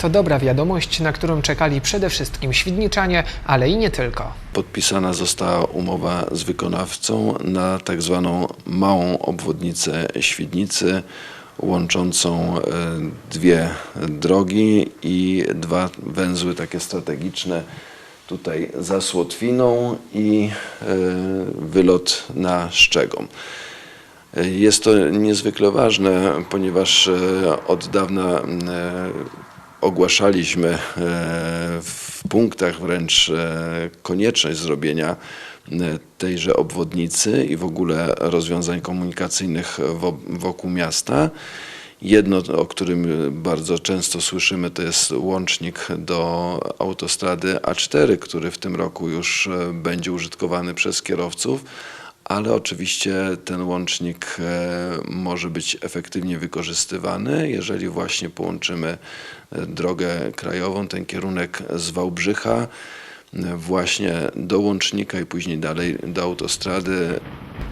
To dobra wiadomość, na którą czekali przede wszystkim świdniczanie, ale i nie tylko. Podpisana została umowa z wykonawcą na tak zwaną małą obwodnicę Świdnicy, łączącą e, dwie drogi i dwa węzły takie strategiczne. Tutaj za Słotwiną i e, wylot na Szczegom. Jest to niezwykle ważne, ponieważ e, od dawna e, ogłaszaliśmy e, w punktach wręcz e, konieczność zrobienia e, tejże obwodnicy i w ogóle rozwiązań komunikacyjnych wo- wokół miasta. Jedno, o którym bardzo często słyszymy, to jest łącznik do autostrady A4, który w tym roku już będzie użytkowany przez kierowców, ale oczywiście ten łącznik e, może być efektywnie wykorzystywany, jeżeli właśnie połączymy e, drogę krajową, ten kierunek z Wałbrzycha e, właśnie do łącznika i później dalej do autostrady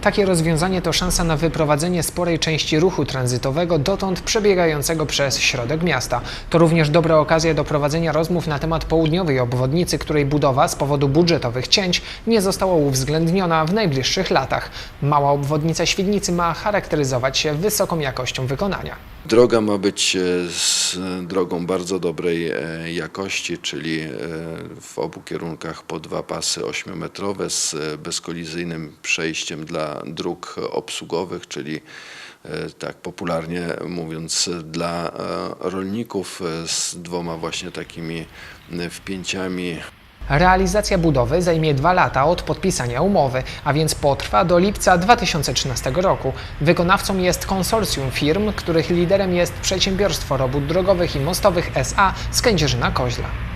Takie rozwiązanie to szansa na wyprowadzenie sporej części ruchu tranzytowego dotąd przebiegającego przez środek miasta. To również dobra okazja do prowadzenia rozmów na temat południowej obwodnicy, której budowa z powodu budżetowych cięć nie została uwzględniona w najbliższych latach. Mała obwodnica Świdnicy ma charakteryzować się wysoką jakością wykonania. Droga ma być e, z drogą bardzo dobrej e, jakości, czyli e, w obu kierunkach po dwa pasy 8-metrowe z bezkolizyjnym przejściem dla dróg obsługowych, czyli tak popularnie mówiąc dla rolników z dwoma właśnie takimi wpięciami Realizacja budowy zajmie dwa lata od podpisania umowy, a więc potrwa do lipca 2013 roku. Wykonawcą jest konsorcjum firm, których liderem jest Przedsiębiorstwo Robót Drogowych i Mostowych SA z Kędzierzyna Koźla.